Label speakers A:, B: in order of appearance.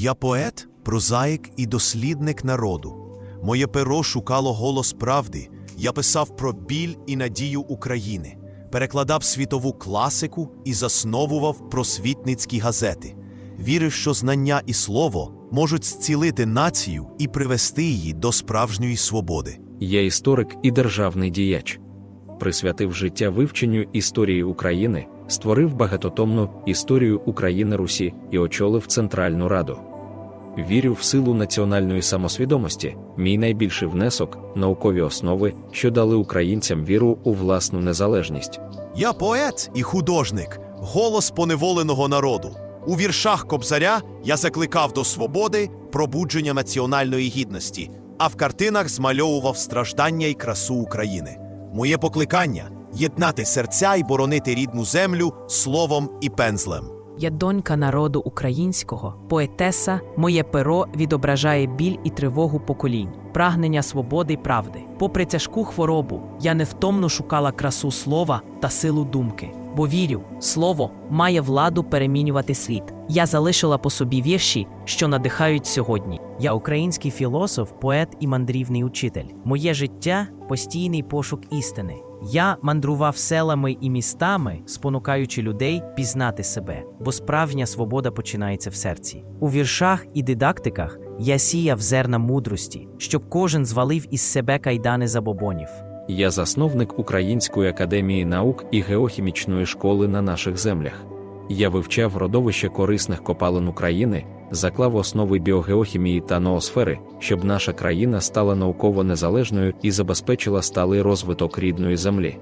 A: Я поет, прозаїк і дослідник народу. Моє перо шукало голос правди. Я писав про біль і надію України, перекладав світову класику і засновував просвітницькі газети. Вірив, що знання і слово можуть зцілити націю і привести її до справжньої свободи.
B: Я історик і державний діяч. Присвятив життя вивченню історії України, створив багатотомну історію України Русі і очолив Центральну Раду. Вірю в силу національної самосвідомості, мій найбільший внесок наукові основи, що дали українцям віру у власну незалежність.
A: Я поет і художник, голос поневоленого народу. У віршах Кобзаря я закликав до свободи, пробудження національної гідності, а в картинах змальовував страждання і красу України. Моє покликання єднати серця і боронити рідну землю словом і пензлем.
C: Я донька народу українського, поетеса, моє перо відображає біль і тривогу поколінь, прагнення свободи й правди. Попри тяжку хворобу, я невтомно шукала красу слова та силу думки, бо вірю, слово має владу перемінювати світ. Я залишила по собі вірші, що надихають сьогодні. Я український філософ, поет і мандрівний учитель. Моє життя постійний пошук істини. Я мандрував селами і містами, спонукаючи людей пізнати себе, бо справжня свобода починається в серці. У віршах і дидактиках я сіяв зерна мудрості, щоб кожен звалив із себе кайдани забобонів.
B: Я засновник Української академії наук і геохімічної школи на наших землях. Я вивчав родовище корисних копалин України, заклав основи біогеохімії та ноосфери, щоб наша країна стала науково незалежною і забезпечила сталий розвиток рідної землі.